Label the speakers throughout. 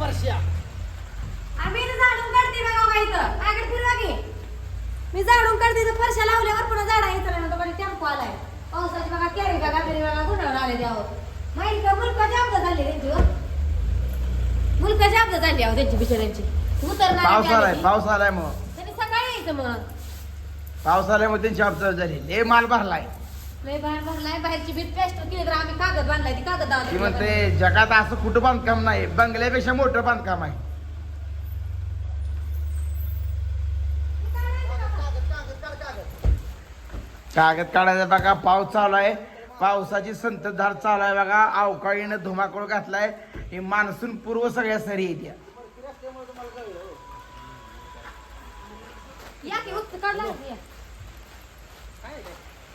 Speaker 1: परश्या
Speaker 2: आम्ही इथं झाडून काढते बघा इथं. काय करते फिरवा की मी झाडून काढते इथं. फरशा लावल्यावर पुन्हा झाडा येतं ना तुम्हाला टेम्पो आलाय. पावसाची बघा कॅरी बघा बिरी बघा गुंडावर आले द्यावं माहिती का मुलका जास्त झाले त्यांची हो. मुलका जास्त झाली अहो त्यांची बिचाऱ्यांची. उतरणार
Speaker 3: पाऊस आलाय पाऊस आलाय मग.
Speaker 2: त्यांनी सकाळी यायचं मग.
Speaker 3: आल्यामुळे त्यांची अबजाव झाली. लय माल भरलाय.
Speaker 2: लय बाहेर भरलाय बाहेरची भीत पेस्ट केली तर आम्ही कागद बांधलाय ती कागद
Speaker 3: ती
Speaker 2: दावली.
Speaker 3: म्हणते जगात असं कुठं बांधकाम नाही बंगल्यापेक्षा मोठं बांधकाम आहे. कागद काढायचा बघा पाऊस चालू आहे. पावसाची संततधार चालू आहे बघा. अवकाळीनं धुमाकूळ घातलाय. हे मान्सून पूर्व सगळ्या सरी येत्या
Speaker 2: या. की काढला या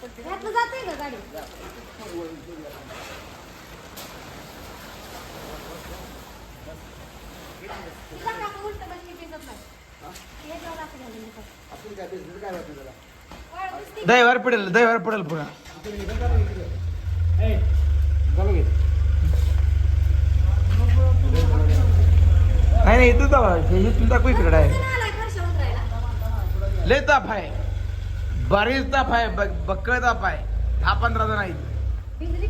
Speaker 2: ह्यातनं जाते का गाडी? उलटं बसली दिसत नाही? हे.
Speaker 3: दैवार पडेल दैवार पडेल पुन्हा नाही नाही इथं दाबा इथून दाखवू इकडे
Speaker 2: आलाय उतरायला?
Speaker 3: लय ताप आहे. बरीच ताप आहे बक्कळ ताप आहे दहा पंधरा जण आहेत.
Speaker 2: भिजली?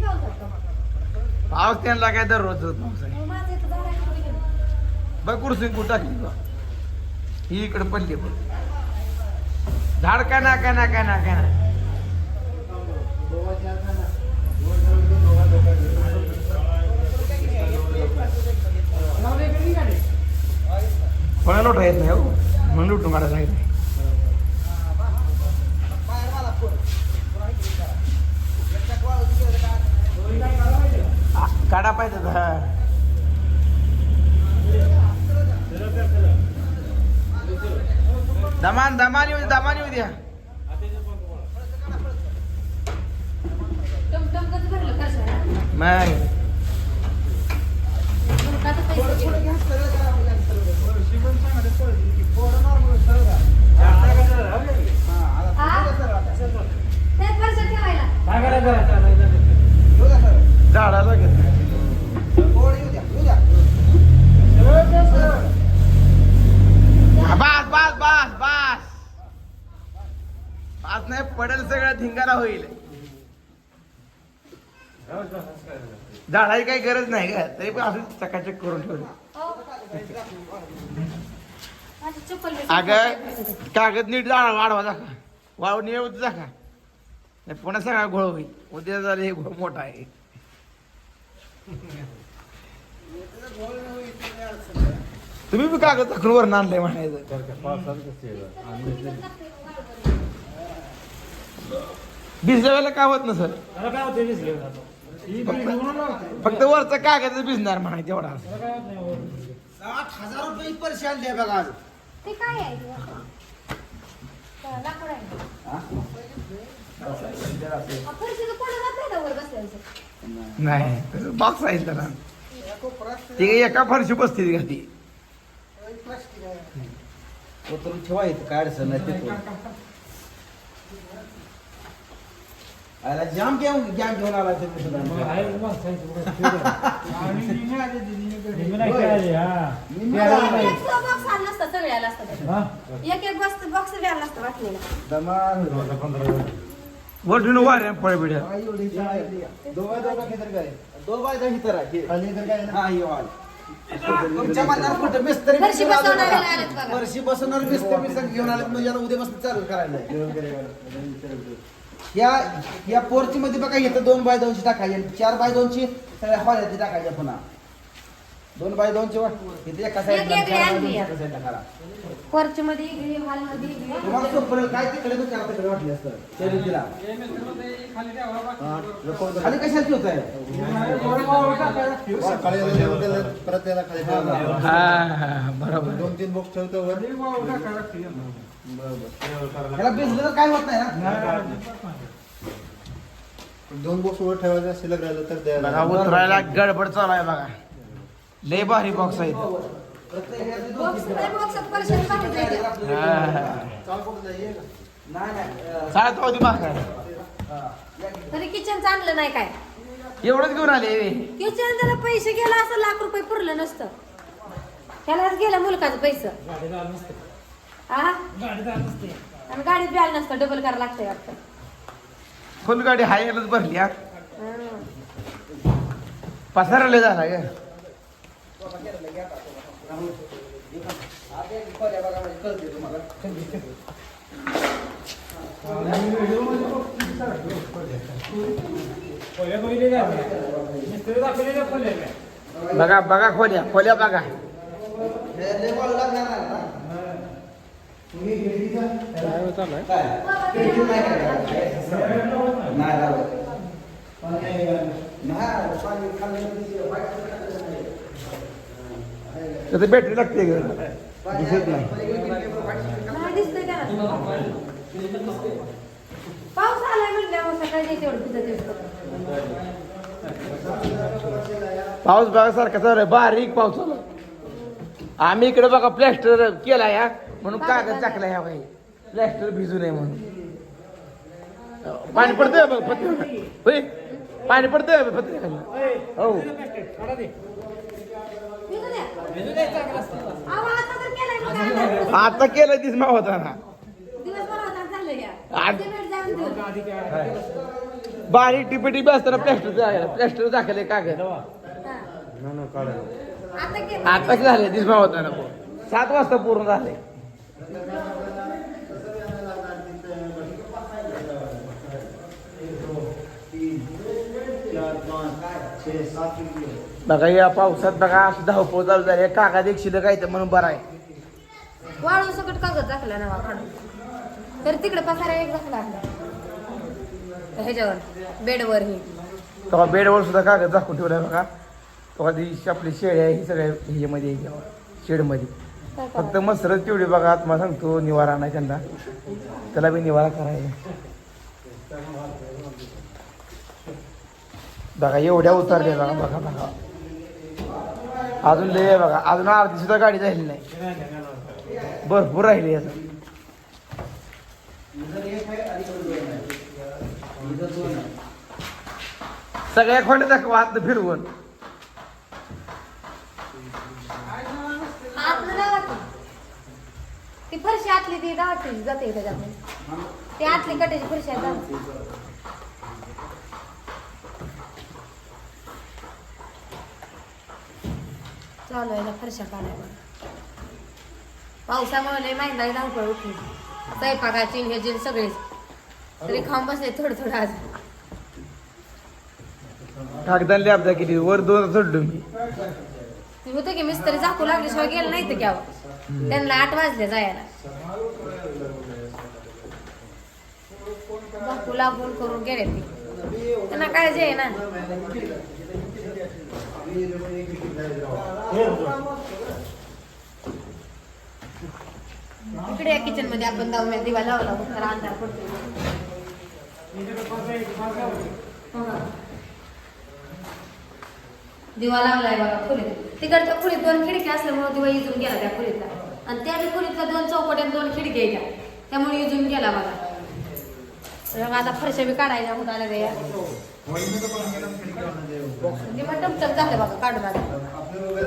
Speaker 3: पाऊस त्यांना काय आहे
Speaker 2: मग माझं इथं झाड आहे कुठे गेलं?
Speaker 3: बघ कुर्सी कुठं टाकली बा ही इकडे पडली बघ. झाड काय ना काय ना काय ना काय ना. कोणाला लोटा येत नाही हो. म्हणून लुटून काढायला सांगितलं. काढा पाहिजे हा. दमान दमान येऊ दे, दमान येऊ द्या? मग
Speaker 2: मग का तर पैसे गेले? हा? तेच फरशा ठेवायला.
Speaker 3: झाडाला घेत नाही. हा, बास बास बास बास बास नाही पडेल सगळं धिंगाणा होईल. झाडाची काही गरज नाही का? तरी पण असं चकाचक करून ठेवलं.
Speaker 2: अग
Speaker 3: अगं कागद नीट जाळा वाढवा जा का वाढवून येऊ जा का नाही पुन्हा सगळा घोळ होईल. उद्या झालं हे घोळ मोठा आहे. तुम्ही बी कागद टाकून वरण आणलंय म्हणायचं. भिजल्या वेळेला काय होत नसर फक्त वरचा कागद भिजणार म्हणायचं एवढा
Speaker 1: साठ हजार रुपये परशी आणले बघा. आज
Speaker 2: ते काय आहे? ते? का लाकूड आहे? अहो, फरशीचं कोणं जात नाही ना वर बसल्याचं.
Speaker 3: नाही बॉक्स आहे त्याला. ती एका फरशी बसते का ती?
Speaker 1: ठेवायचं काय अडचण नाही तिथून आला जाम घेऊन जाम घेऊन आला तुम्ही सुद्धा.
Speaker 2: एक. एक बॉक्स बॉक्स असता वाटलेला
Speaker 1: दमाल. आहे? दोघं दोघं खेतर काय? दोन बाय दोन खेतर आहे. हा, हे वाल. तुमच्या मनात कुठं मिस्त्री
Speaker 2: फरशी
Speaker 1: आलो
Speaker 2: बसवणारे
Speaker 1: बघा.
Speaker 2: आलेत बघा.
Speaker 1: फरशी बसवणार मिस्त्री मिस्त्री घेऊन आले म्हणजे आता उद्यापासून चालू करायला या या पोर्ची मध्ये बघा इथं दोन बाय दोनशे टाकायचे चार बाय दोनशे सगळ्या हॉल्याची टाकायच्या पुन्हा. दोन बाय दोनची वाट इथे एका
Speaker 2: एक एक आणली
Speaker 1: साईडला
Speaker 2: आहे.
Speaker 1: साईडला करा.
Speaker 2: porch मध्ये इकडे हॉलमध्ये इकडे
Speaker 1: तुम्हाला सोपं काय तिकडे तू चार तिकडे वाटली असतं? शर्यतीला खाली कशाला ठेवत आहे
Speaker 4: सकाळी आल्यावर त्याला परत त्याला खाली ठेवावं लागतं.
Speaker 3: हा बरोबर
Speaker 4: दोन तीन बॉक्स ठेवतो वर
Speaker 1: तर काय होत नाही ना?
Speaker 4: दोन बॉक्स वर ठेवायचं शिल्लक राहिलं तर द्यायला.
Speaker 3: बघा उतरायला गडबड चालू आहे बघा. लय भारी बॉक्स आहे
Speaker 2: नाही
Speaker 3: चालत होती मागा
Speaker 2: तरी किचनचं आणलं नाही काय?
Speaker 3: एवढंच घेऊन आले
Speaker 2: किचन त्याला पैसे गेला असं लाख रुपये पुरलं नसतं. त्यालाच गेलं मुलकाचं पैसे. हा आणि गाडीत ब्याल नसतं डबल करायला लागतंय वाटतं.
Speaker 3: फुल गाडी हायलाच भरली. पसारा लय झाला ग. बघा बघा खोल्या खोल्या बघा.
Speaker 1: नाही ना. काय? खिडकी नाही काय? नाही लावत. नाही, पाणी खाल्लं की
Speaker 3: त्याचं बॅटरी लागते ग
Speaker 1: दिसत नाही.
Speaker 2: पाऊस आलाय म्हणल्यावर सकाळी येतं.
Speaker 3: पाऊस बघा सारखा चालू बारीक पाऊस चालू आहे. आम्ही इकडे बघा प्लॅस्टर केला या म्हणून कागद टाकला ह्या बाई. प्लॅस्टर भिजू नये म्हणून. पाणी पडतंय बघ पत्रे होय? पाणी पडतंय पत्रे हो.
Speaker 2: आता तर केलाय मग काय करणार?
Speaker 3: आता केलं दिसमा होता ना
Speaker 2: दिवसभर होता देऊ.
Speaker 3: बारीक टिपे टिपे असताना प्लॅस्टर प्लॅस्टर टाकले कागद.
Speaker 2: हा. आता केलं.
Speaker 3: आता झाले दिसमा होता ना सात वाजता पूर्ण झाले
Speaker 4: चार पाच छे सात
Speaker 3: बघा या पावसात बघा अशी धावपळ चालू झाली. आहे. एक शिल्लक आहे तर म्हणून बरं आहे.
Speaker 2: वाळून सकट कागद दाखला ना काढून तर तिकडे पसारा एक दाखला आपला. ह्याच्यावर बेडवर ही.
Speaker 3: तेव्हा बेडवर सुद्धा कागद दाखवून ठेवलाय बघा. तेव्हा ती आपली शेळी आहे ही सगळ्या ह्याच्यामध्ये आहे शेडमध्ये.
Speaker 2: काय
Speaker 3: फक्त? मसरच तेवढी बघा आत्मा सांगतो निवारा नाही त्यांना. त्याला बी निवारा करायचा बघा एवढ्या उतरल्या बघा बघा बघा. अजून लय आहे बघा. अजून अर्धी सुद्धा गाडी झाली नाही. भरपूर राहिली असं सगळ्या खोंड्या दाखवा हात फिरवून.
Speaker 2: ती फरशी आतली ती गावाची जाते त्याच्यात ती आतली कट्याची फरशी आहे चालू आहे फरशा काढायला. पावसामुळे लय महिना धावपळ उठली. स्वयंपाकाची हे जे सगळेच तरी खाऊन बसले थोडं थोडं आज.
Speaker 3: कागदान लॅबदा केली. वर दोन चढलो मी.
Speaker 2: ती होतं की मिस्त्री झाकू लागल्याशिवाय गेलं नाही तर घ्यावं त्यांना आठ वाजले जायला. झाकू लागून करून गेले ते. त्यांना काळजी आहे ना. इकडे या किचनमध्ये आपण जाऊया दिवा लावला. तर अंधार पडतो दिवा लावलाय बघा खोलीत. तिकडच्या खोलीत दोन खिडक्या असल्यामुळे दिवा इजून गेला त्या खोलीतला. आणि त्या बी खोलीतल्या दोन चौकट्यात दोन खिडक्या आहेत त्यामुळे इजून गेला बघा. आता फरशा बी काढायच्या होत आल्या रे हो. ते मग झालं बघा काढून आलं.